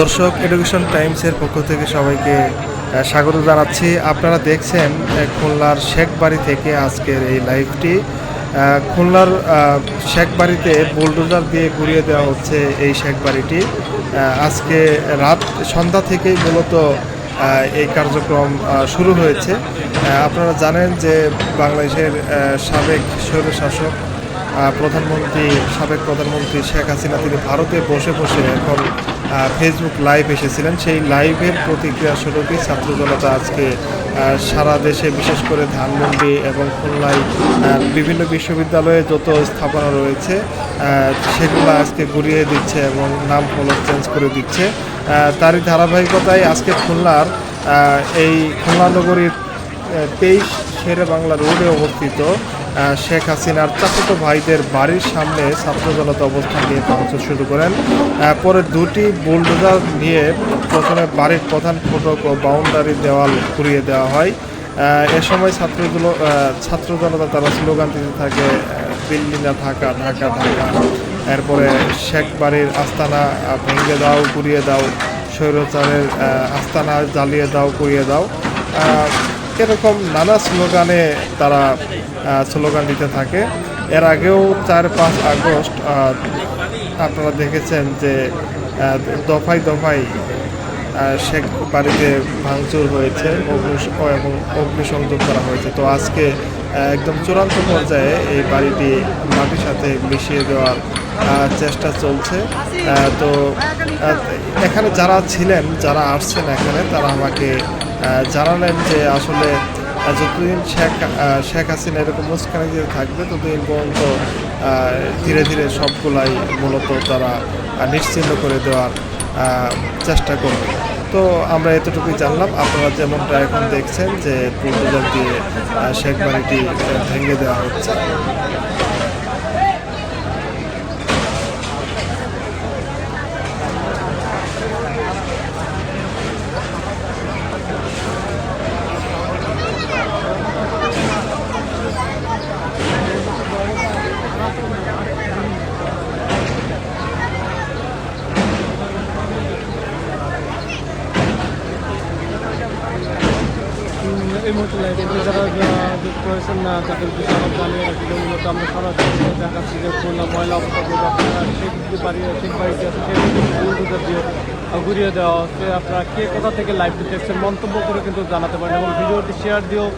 দর্শক এডুকেশন টাইমসের পক্ষ থেকে সবাইকে স্বাগত জানাচ্ছি। আপনারা দেখছেন খুলনার শেখবাড়ি থেকে আজকের এই লাইভটি। খুলনার শেখবাড়িতে বুলডোজার দিয়ে ঘুরিয়ে দেওয়া হচ্ছে এই শেখবাড়িটি। আজকে রাত সন্ধ্যা থেকেই মূলত এই কার্যক্রম শুরু হয়েছে। আপনারা জানেন যে বাংলাদেশের সাবেক স্বৈরশাসক আহ, প্রধানমন্ত্রী, সাবেক প্রধানমন্ত্রী শেখ হাসিনা, তিনি ভারতে বসে বসে এখন ফেসবুক লাইভ এসেছিলেন। সেই লাইভের প্রতিক্রিয়া স্বরূপই ছাত্র জনতা আজকে সারা দেশে বিশেষ করে ধানমন্ডি এবং খুলনায় বিভিন্ন বিশ্ববিদ্যালয়ে যত স্থাপনা রয়েছে সেগুলো আজকে ঘুরিয়ে দিচ্ছে এবং নাম ফলক চেঞ্জ করে দিচ্ছে। তারই ধারাবাহিকতায় আজকে খুলনার এই খুলনা নগরীর তেইশ শেরে বাংলা রোডে অবস্থিত শেখ হাসিনার চাচাতো ভাইদের বাড়ির সামনে ছাত্র জনতা অবস্থান নিয়ে ভাঙচুর শুরু করেন। পরে দুটি বুলডোজার নিয়ে প্রথমে বাড়ির প্রধান ফটক ও বাউন্ডারি দেওয়াল ঘুরিয়ে দেওয়া হয়। এ সময় ছাত্রগুলো ছাত্র জনতা তারা স্লোগান দিতে থাকে দিল্লি ঢাকা ঢাকা ঢাকা। এরপরে শেখ বাড়ির আস্তানা ভেঙে দাও ঘুরিয়ে দাও, স্বৈরচারের আস্তানা জ্বালিয়ে দাও ঘুরিয়ে দাও। এরকম নানা স্লোগানে তারা স্লোগান দিতে থাকে। এর আগেও চার পাঁচ আগস্ট আপনারা দেখেছেন যে আহ, দফায় দফায় শেখ বাড়িতে ভাঙচুর হয়েছে এবং অগ্নিসংযোগ করা হয়েছে। তো আজকে একদম চূড়ান্ত পর্যায়ে এই বাড়িটি মাটির সাথে মিশিয়ে দেওয়ার চেষ্টা চলছে। তো এখানে যারা ছিলেন যারা আসছেন এখানে তারা আমাকে জানালেন যে আসলে যতদিন শেখ শেখ হাসিনা এরকম মুসখানে যদি থাকবে ততদিন পর্যন্ত ধীরে ধীরে সবগুলাই মূলত তারা নিশ্চিন্ত করে দেওয়ার চেষ্টা করবে। তো আমরা এতটুকুই জানলাম। আপনারা যেমনটা এখন দেখছেন যে বুলডোজার দিয়ে শেখ বাড়িটি ভেঙে দেওয়া হচ্ছে। এই মুহূর্তে লাইভে যারা যুক্ত হয়েছেন না ময়লা দিয়ে ঘুরিয়ে দেওয়া আপনারা কে কোথা থেকে লাইভটি দেখছেন, মন্তব্য করে কিন্তু জানাতে পারেন এবং ভিডিওটি শেয়ার দিয়েও